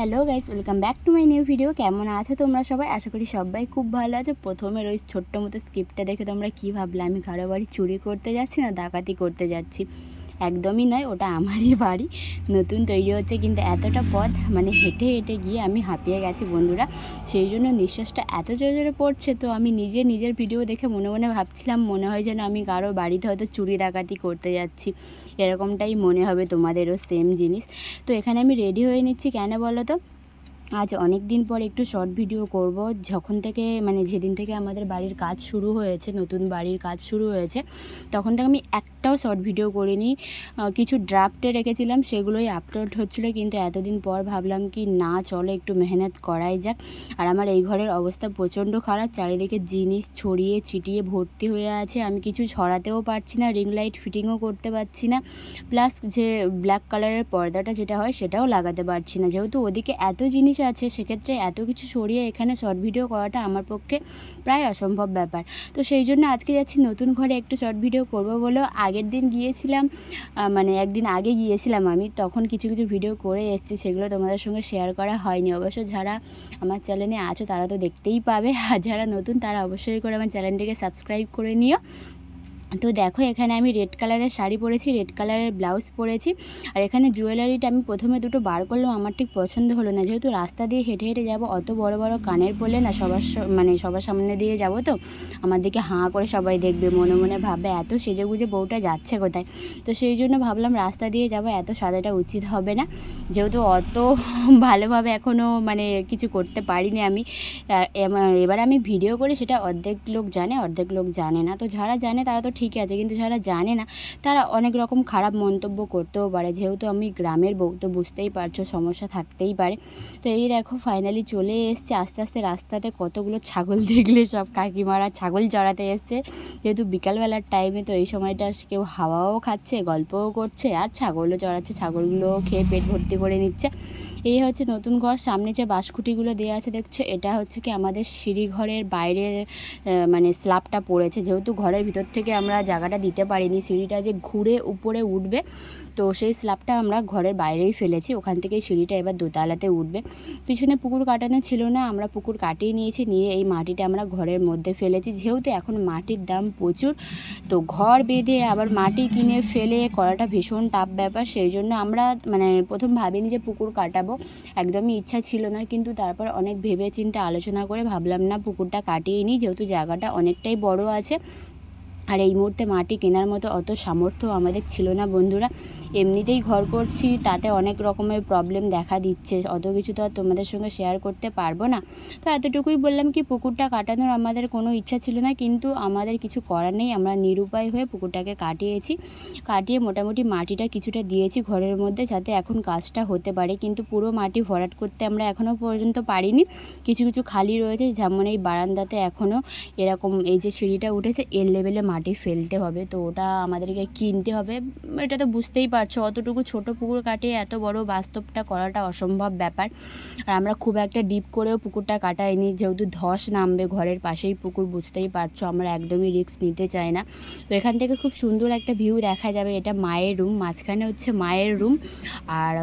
Hello guys, welcome back to my new video. কেমন আছো তোমরা সবাই? আশা করি সবাই খুব ভালো আছো। প্রথমের ওই ছোট্ট মতো স্ক্রিপ্টটা দেখে তোমরা কী ভাবলে? আমি কারও বাড়ি চুরি করতে যাচ্ছি না, ডাকাতি করতে যাচ্ছি। একদমই নয়, ওটা আমারই বাড়ি। নতুন তৈরি হচ্ছে কিন্তু এতটা পথ মানে হেঁটে হেঁটে গিয়ে আমি হাঁপিয়ে গেছি বন্ধুরা। সেই জন্য নিঃশ্বাসটা এত জোরে জোরে পড়ছে, তো আমি নিজে নিজের ভিডিও দেখে মনে মনে ভাবছিলাম, মনে হয় যেন আমি কারও বাড়িতে হয়তো চুরি ডাকাতি করতে যাচ্ছি। এরকমটাই মনে হবে তোমাদেরও সেম জিনিস। তো এখানে আমি রেডি হয়ে নিচ্ছি, কেন বলো তো? আজ অনেক দিন পর একটু শর্ট ভিডিও করব। যখন থেকে মানে যেদিন থেকে আমাদের বাড়ির কাজ শুরু হয়েছে, নতুন বাড়ির কাজ শুরু হয়েছে, তখন থেকে আমি একটাও শর্ট ভিডিও করিনি। কিছু ড্রাফটে রেখেছিলাম, সেগুলোই আপলোড হচ্ছিল, কিন্তু এতদিন পর ভাবলাম কি, না, চলো একটু মেহনত করাই যাক। আর আমার এই ঘরের অবস্থা প্রচণ্ড খারাপ, চারিদিকে জিনিস ছড়িয়ে ছিটিয়ে ভর্তি হয়ে আছে, আমি কিছু ছড়াতেও পারছি না রিং লাইট ফিটিংও করতে পারছি না। প্লাস যে ব্ল্যাক কালারের পর্দাটা যেটা হয়, সেটাও লাগাতে পারছি না, যেহেতু ওদিকে এত জিনিস আছে, সেক্ষেত্রে এত কিছু সরিয়ে এখানে শর্ট ভিডিও করাটা আমার পক্ষে প্রায় অসম্ভব ব্যাপার। তো সেই জন্য আজকে যাচ্ছি নতুন ঘরে একটু শর্ট ভিডিও করব বলেও। আগের দিন গিয়েছিলাম মানে একদিন আগে গিয়েছিলাম আমি, তখন কিছু কিছু ভিডিও করে এসেছি, সেগুলো তোমাদের সঙ্গে শেয়ার করা হয়নি। অবশ্য যারা আমার চ্যানেলে আছো, তারা তো দেখতেই পাবে। আর যারা নতুন, তারা অবশ্যই করে আমার চ্যানেলটিকে সাবস্ক্রাইব করে নিও। তো দেখো, এখানে আমি রেড কালারের শাড়ি পরেছি, রেড কালারের ব্লাউজ পরেছি। আর এখানে জুয়েলারিটা আমি প্রথমে দুটো বার করলাম, আমার ঠিক পছন্দ হলো না। যেহেতু রাস্তা দিয়ে হেঁটে হেঁটে যাব, অত বড় বড় কানের পরলে না সবার মানে সবার সামনে দিয়ে যাব তো, আমার দিকে হাঁ করে সবাই দেখবে, মনে মনে ভাববে, এত সেজে গুজে বউটা যাচ্ছে কোথায়? তো সেই জন্য ভাবলাম রাস্তা দিয়ে যাব, এত সাজাটা উচিত হবে না। যেহেতু অত ভালোভাবে এখনও মানে কিছু করতে পারিনি আমি। এবার আমি ভিডিও করি, সেটা অর্ধেক লোক জানে, অর্ধেক লোক জানে না। তো যারা জানে তারা তো ঠিক আছে, কিন্তু যারা জানে না, তারা অনেক রকম খারাপ মন্তব্য করতেও পারে। যেহেতু আমি গ্রামের বউ, তো বুঝতেই পারছ সমস্যা থাকতেই পারে। তো এই দেখো ফাইনালি চলে এসছে। আস্তে আস্তে রাস্তাতে কতগুলো ছাগল দেখলে সব কাকিমারা ছাগল চড়াতে এসছে। যেহেতু বিকালবেলার টাইমে তো এই সময়টা কেউ হাওয়াও খাচ্ছে, গল্পও করছে, আর ছাগলও চড়াচ্ছে ছাগলগুলো খেয়ে পেট ভর্তি করে নিচ্ছে। এই হচ্ছে নতুন ঘর, সামনে যে বাঁশকুটিগুলো দেওয়া আছে, দেখছ? এটা হচ্ছে কি আমাদের সিঁড়ি ঘরের বাইরে মানে স্ল্যাবটা পড়েছে। যেহেতু ঘরের ভিতর থেকে আমরা জায়গাটা দিতে পারিনি। সিঁড়িটা যে ঘুরে উপরে উঠবে, তো সেই স্ল্যাবটা আমরা ঘরের বাইরেই ফেলেছি। ওখান থেকেই সিঁড়িটা এবার দোতলাতে উঠবে। পিছনে পুকুর কাটানো ছিল না, আমরা পুকুর কাটিয়ে নিয়েছি, নিয়ে এই মাটিটা আমরা ঘরের মধ্যে ফেলেছি। যেহেতু এখন মাটির দাম প্রচুর, তো ঘর বেঁধে আবার মাটি কিনে ফেলে করাটা ভীষণ টাফ ব্যাপার। সেই জন্য আমরা মানে প্রথম ভাবিনি যে পুকুর কাটাবো। একদমই ইচ্ছা ছিল না, কিন্তু তারপর অনেক ভেবে চিন্তে আলোচনা করে ভাবলাম, না, পুকুরটা কাটিয়ে নিই, যেহেতু জায়গাটা অনেকটাই বড় আছে আর এই মুহূর্তে মাটি কেনার মতো অত সামর্থ্য আমাদের ছিল না, বন্ধুরা। এমনিতেই ঘর করছি, তাতে অনেক রকমের প্রবলেম দেখা দিচ্ছে। অত কিছু তো আর তোমাদের সঙ্গে শেয়ার করতে পারব না। তো এতটুকুই বললাম কি, পুকুরটা কাটানোর আমাদের কোনো ইচ্ছা ছিল না, কিন্তু আমাদের কিছু করার নেই। আমরা নিরুপায় হয়ে পুকুরটাকে কাটিয়েছি। কাটিয়ে মোটামুটি মাটিটা কিছুটা দিয়েছি ঘরের মধ্যে, যাতে এখন কাজটা হতে পারে। কিন্তু পুরো মাটি ভরাট করতে আমরা এখনও পর্যন্ত পারিনি। কিছু কিছু খালি রয়েছে, যেমন এই বারান্দাতে এখনও এরকম এই যে সিঁড়িটা উঠেছে, এর লেভেলে মাটি ফেলতে হবে, তো ওটা আমাদেরকে কিনতে হবে। এটা তো বুঝতেই পারছ, অতটুকু ছোট পুকুর কাটিয়ে এত বড় বাস্তবটা করাটা অসম্ভব ব্যাপার। আর আমরা খুব একটা ডিপ করেও পুকুরটা কাটাইনি, যেহেতু ধস নামবে ঘরের পাশেই পুকুর, বুঝতেই পারছ আমরা একদমই রিস্ক নিতে চাই না। তো এখান থেকে খুব সুন্দর একটা ভিউ দেখা যাবে, এটা মায়ের রুম, মাঝখানে হচ্ছে মায়ের রুম। আর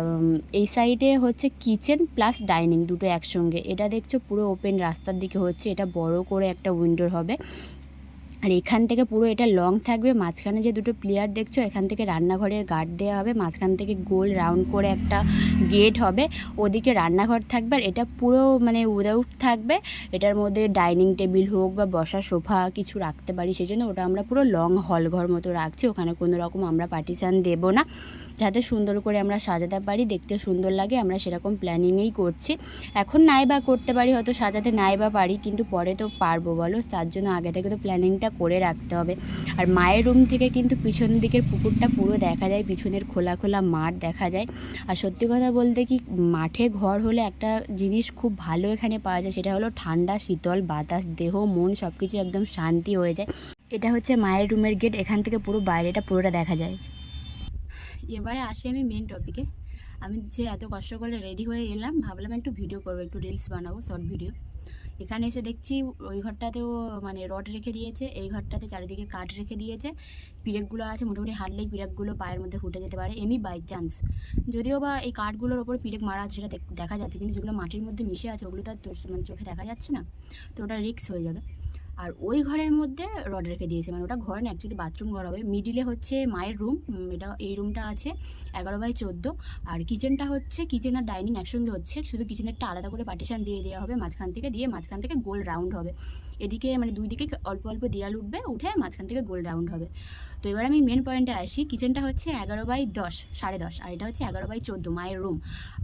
এই সাইডে হচ্ছে কিচেন প্লাস ডাইনিং দুটো একসঙ্গে। এটা দেখছ পুরো ওপেন রাস্তার দিকে হচ্ছে, এটা বড় করে একটা উইন্ডোর হবে। আর এখান থেকে পুরো এটা লং থাকবে। মাঝখানে যে দুটো প্লেয়ার দেখছ, এখান থেকে রান্নাঘরের গার্ড দেওয়া হবে। মাঝখান থেকে গোল রাউন্ড করে একটা গেট হবে। ওদিকে রান্নাঘর থাকবে আর এটা পুরো মানে উইদাউট থাকবে। এটার মধ্যে ডাইনিং টেবিল হোক বা বসার সোফা কিছু রাখতে পারি সেই জন্য ওটা আমরা পুরো লং হল ঘর মতো রাখছি। ওখানে কোনো রকম আমরা পার্টিশান দেবো না। যাতে সুন্দর করে আমরা সাজাতে পারি, দেখতে সুন্দর লাগে, আমরা সেরকম প্ল্যানিংয়েই করছি। এখন নাই বা করতে পারি, হয়তো সাজাতে নাই বা পারি, কিন্তু পরে তো পারব, বলো। তার জন্য আগে থেকে তো প্ল্যানিংটা করে রাখতে হবে। আর মায়ের রুম থেকে কিন্তু পিছন দিকের পুকুরটা পুরো দেখা যায়, পিছনের খোলা খোলা মাঠ দেখা যায়। আর সত্যি কথা বলতে কি, মাঠে ঘর হলে একটা জিনিস খুব ভালো এখানে পাওয়া যায়, সেটা হলো ঠান্ডা, শীতল, বাতাস, দেহ, মন সব কিছু একদম শান্তি হয়ে যায়। এটা হচ্ছে মায়ের রুমের গেট, এখান থেকে পুরো বাইরেটা পুরোটা দেখা যায়। এবারে আসি আমি মেন টপিকে আমি যে এত কষ্ট করে রেডি হয়ে এলাম, ভাবলাম একটু ভিডিও করব, একটু রিলস বানাবো শর্ট ভিডিও এখানে এসে দেখছি ওই ঘরটাতেও মানে রড রেখে দিয়েছে, এই ঘরটাতে চারিদিকে কাঠ রেখে দিয়েছে। পিরেকগুলো আছে, মোটামুটি হাঁটলেই পিরেকগুলো পায়ের মধ্যে ফুটে যেতে পারে, এমনি বাই চান্স যদিও বা এই কাঠগুলোর ওপর পিরেক মারা আছে সেটা দেখ- দেখা যাচ্ছে, কিন্তু যেগুলো মাটির মধ্যে মিশে আছে, ওগুলো তো আর মানে চোখে দেখা যাচ্ছে না। তো ওটা রিক্স হয়ে যাবে। আর ওই ঘরের মধ্যে রড রেখে দিয়েছে। মানে ওটা ঘর না অ্যাকচুয়ালি বাথরুম ঘর হবে। মিডিলে হচ্ছে মায়ের রুম এটা এই রুমটা আছে, এগারো বাই চোদ্দ। আর কিচেনটা হচ্ছে কিচেন আর ডাইনিং একসঙ্গে হচ্ছে। শুধু কিচেনেরটা আলাদা করে পার্টিশান দিয়ে দেওয়া হবে, মাঝখান থেকে দিয়ে মাঝখান থেকে গোল রাউন্ড হবে। এদিকে মানে দুই দিকে অল্প অল্প দেয়াল উঠবে, উঠে মাঝখান থেকে গোল রাউন্ড হবে। তো এবার আমি মেন পয়েন্টে আসি কিচেনটা হচ্ছে এগারো বাই দশ, সাড়ে দশ, আর এটা হচ্ছে এগারো বাই চোদ্দ, মায়ের রুম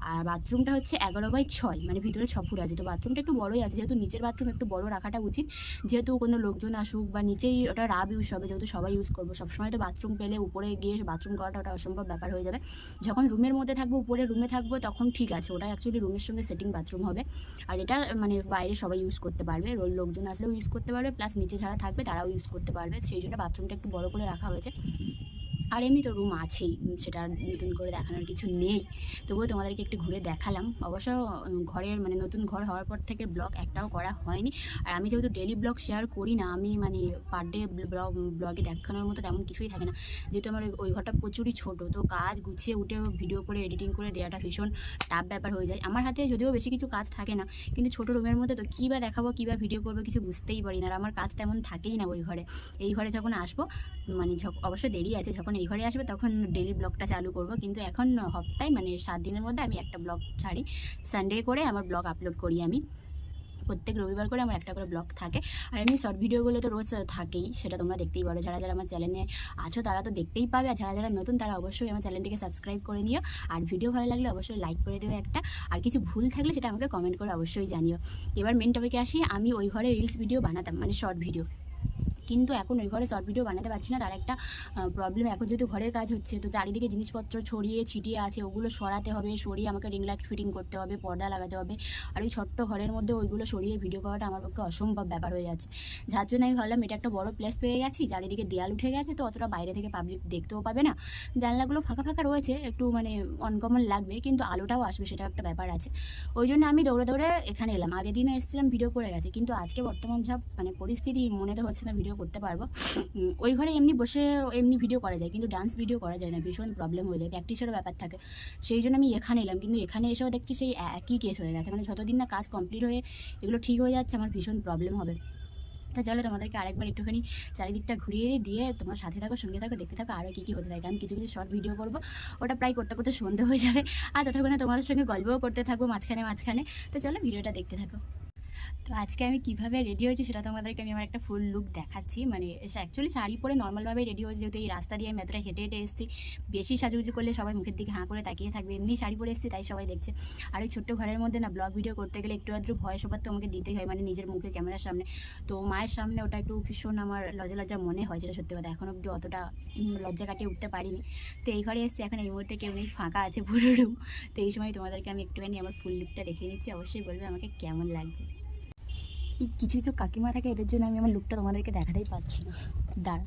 আর বাথরুমটা হচ্ছে এগারো বাই ছয় মানে ভিতরে ছ ফুট আছে। তো বাথরুমটা একটু বড়োই আছে, যেহেতু নিচের বাথরুম একটু বড় রাখাটা উচিত। যেহেতু কোনো লোকজন আসুক বা নিচেই ওটা রাব ইউজ হবে, যেহেতু সবাই ইউজ করব। সবসময় তো বাথরুম পেলে উপরে গিয়ে বাথরুম করাটা ওটা অসম্ভব ব্যাপার হয়ে যাবে। যখন রুমের মধ্যে থাকব, উপরে রুমে থাকব, তখন ঠিক আছে। ওটা অ্যাকচুয়ালি রুমের সঙ্গে সেটিং বাথরুম হবে। আর এটা মানে বাইরে সবাই ইউজ করতে পারবে। লোকজন আসলেও ইউজ করতে পারবে প্লাস নিচে যারা থাকবে তারাও ইউজ করতে পারবে। সেই জন্য বাথরুমটা একটু বড় করে রাখা হয়েছে। আর এমনি তো রুম আছেই সেটা নতুন করে দেখানোর কিছু নেই। তবুও তোমাদেরকে একটু ঘুরে দেখালাম। অবশ্য ঘরের মানে নতুন ঘর হওয়ার পর থেকে ব্লগ একটাও করা হয়নি। আর আমি যেহেতু ডেলি ব্লগ শেয়ার করি না, আমি মানে পার ডে ব্লগ ব্লগে দেখানোর মতো তেমন কিছুই থাকে না। যেহেতু আমার ওই- ঘরটা প্রচুরই ছোট, তো কাজ গুছিয়ে উঠে ভিডিও করে এডিটিং করে দেওয়াটা ভীষণ টাফ ব্যাপার হয়ে যায়। আমার হাতে যদিও বেশি কিছু কাজ থাকে না, কিন্তু ছোট রুমের মধ্যে তো কী বা দেখাবো, কী বা ভিডিও করব কিছু বুঝতেই পারি না। আর আমার কাজ তেমন থাকেই না ওই ঘরে। এই ঘরে যখন আসব মানে অবশ্য দেরি আছে, যখন এই ঘরে আসবে তখন ডেলি ব্লগটা চালু করব। কিন্তু এখন হপ্তায় মানে সাত দিনের মধ্যে আমি একটা ব্লগ ছাড়ি। সানডে করে আমার ব্লগ আপলোড করি আমি। প্রত্যেক রবিবার করে আমার একটা করে ব্লগ থাকে। আর এমনি শর্ট ভিডিওগুলো তো রোজ থাকেই, সেটা তোমরা দেখতেই পারো। যারা যারা আমার চ্যানেলে আছো তারা তো দেখতেই পাবে। আর যারা যারা নতুন তারা অবশ্যই আমার চ্যানেলটিকে সাবস্ক্রাইব করে নিও। আর ভিডিও ভালো লাগলে অবশ্যই লাইক করে দিও একটা। আর কিছু ভুল থাকলে সেটা আমাকে কমেন্ট করে অবশ্যই জানিও। এবার মেন টপিকে আসি। আমি ওই ঘরে রিলস ভিডিও বানাতাম মানে শর্ট ভিডিও কিন্তু এখন ওই ঘরে শর্ট ভিডিও বানাতে পারছি না। তার একটা প্রবলেম এখন যেহেতু ঘরের কাজ হচ্ছে, তো চারিদিকে জিনিসপত্র ছড়িয়ে ছিটিয়ে আছে, ওগুলো সরাতে হবে, সরিয়ে আমাকে রিং লাইট ফিটিং করতে হবে, পর্দা লাগাতে হবে। আর ওই ছোট্ট ঘরের মধ্যে ওইগুলো সরিয়ে ভিডিও করাটা আমার পক্ষে অসম্ভব ব্যাপার হয়ে যাচ্ছে। যার জন্য আমি ভাবলাম, এটা একটা বড় প্লেস পেয়ে গেছি, চারিদিকে দেয়াল উঠে গেছে, তো অতটা বাইরে থেকে পাবলিক দেখতেও পাবে না। জানলাগুলো ফাঁকা ফাঁকা রয়েছে, একটু মানে অনকমন লাগবে, কিন্তু আলোটাও আসবে, সেটাও একটা ব্যাপার আছে। ওই জন্য আমি দৌড়ে দৌড়ে এখানে এলাম। আগের দিনও এসেছিলাম ভিডিও করে গেছে। কিন্তু আজকে বর্তমান সব মানে পরিস্থিতি, মনে তো হচ্ছে না ভিডিও করতে পারব। ওই ঘরে এমনি বসে এমনি ভিডিও করা যায়, কিন্তু ডান্স ভিডিও করা যায় না, ভীষণ প্রবলেম হয়ে যায় প্র্যাকটিসেরও ব্যাপার থাকে। সেই জন্য আমি এখানে এলাম, কিন্তু এখানে এসেও দেখছি সেই একই কেস হয়ে গেছে মানে যতদিন না কাজ কমপ্লিট হয়ে এগুলো ঠিক হয়ে যাচ্ছে, আমার ভীষণ প্রবলেম হবে। তা চলো তোমাদেরকে আরেকবার একটুখানি চারিদিকটা ঘুরিয়ে দিয়ে তোমার সাথে থাকো, সঙ্গে থাকো, দেখতে থাকো, আরও কী কী হতে থাকে। আমি কিছু কিছু শর্ট ভিডিও করব, ওটা প্রায় করতে করতে সন্ধে হয়ে যাবে। আর ততক্ষণে তোমাদের সঙ্গে গল্পও করতে থাকব, মাঝখানে মাঝখানে। তো চলো ভিডিওটা দেখতে থাকো। তো আজকে আমি কীভাবে রেডি হয়েছি সেটা তোমাদেরকে আমি আমার একটা ফুল লুক দেখাচ্ছি। মানে অ্যাকচুয়ালি শাড়ি পরে নর্মালভাবে রেডি হয়েছে, যেহেতু এই রাস্তা দিয়ে আমি এতটা হেঁটে হেঁটে এসেছি। বেশি সাজুগুজু করলে সবাই মুখের দিকে হাঁ করে তাকিয়ে থাকবে, এমনি শাড়ি পরে এসেছি, তাই সবাই দেখছে। আর ওই ছোট্ট ঘরের মধ্যে না ব্লগ ভিডিও করতে গেলে একটু আধটু ভয়েস ওভার তো আমাকে দিতেই হয় মানে নিজের মুখে ক্যামেরার সামনে। তো মায়ের সামনে ওটা একটু ভীষণ আমার লজ্জা লজ্জা মনে হয়, যেটা সত্যি কথা, এখন অব্দি অতটা লজ্জা কাটিয়ে উঠতে পারিনি। তো এই ঘরে এসেছি, এখন এই মুহূর্তে কেউ নেই, ফাঁকা আছে পুরো রুম তো এই সময় তোমাদেরকে আমি একটুখানি আমার ফুল লুকটা দেখিয়ে নিচ্ছি, অবশ্যই বলবে আমাকে কেমন লাগছে। এই কিছু কিছু কাকিমা থাকে, এদের জন্য আমি আমার লুকটা তোমাদেরকে দেখাতেই পাচ্ছি। না দাঁড়া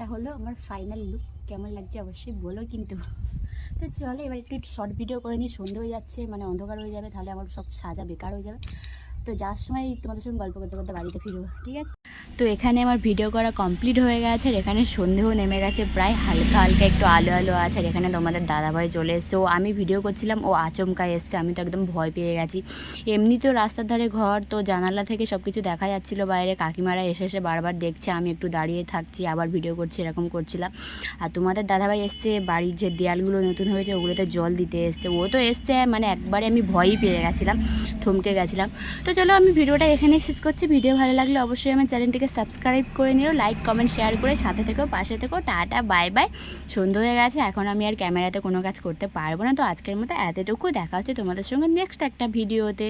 এটা হলো আমার ফাইনাল লুক কেমন লাগছে অবশ্যই বলো কিন্তু। তো চলো, এবার একটু শর্ট ভিডিও করে নিই, সন্ধে হয়ে যাচ্ছে মানে অন্ধকার হয়ে যাবে, তাহলে আমার সব সাজা বেকার হয়ে যাবে। তো যাওয়ার সময় তোমাদের সঙ্গে গল্প করতে করতে বাড়িতে ফিরবো, ঠিক আছে? তো এখানে আমার ভিডিও করা কমপ্লিট হয়ে গেছে আর এখানে সন্ধেও নেমে গেছে, প্রায় হালকা হালকা একটু আলো আলো আছে আর এখানে তোমাদের দাদাভাই চলে এসছে। ও আমি ভিডিও করছিলাম, ও আচমকায় এসছে, আমি তো একদম ভয় পেয়ে গেছি। এমনি তো রাস্তার ধারে ঘর, তো জানালা থেকে সব কিছু দেখা যাচ্ছিল বাইরে, কাকিমারা এসে এসে বারবার দেখছে, আমি একটু দাঁড়িয়ে থাকছি, আবার ভিডিও করছি, এরকম করছিলাম। আর তোমাদের দাদাভাই এসছে, বাড়ির যে দেয়ালগুলো নতুন হয়েছে, ওগুলোতে জল দিতে এসছে। ও তো এসছে মানে একবারে আমি ভয়ই পেয়ে গেছিলাম, থমকে গেছিলাম। তো চলো আমি ভিডিওটা এখানে শেষ করছি। ভিডিও ভালো লাগলে অবশ্যই আমার চ্যানেলটিকে সাবস্ক্রাইব করে নিও, লাইক, কমেন্ট, শেয়ার করে সাথে থেকেও, পাশে থেকেও, টাটা, বাই বাই। সন্ধ্যে হয়ে গেছে, এখন আমি আর ক্যামেরাতে কোনো কাজ করতে পারব না, তো আজকের মতো এতটুকু। দেখা হচ্ছে তোমাদের সঙ্গে নেক্সট একটা ভিডিওতে।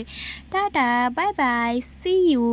Tata, bye bye see you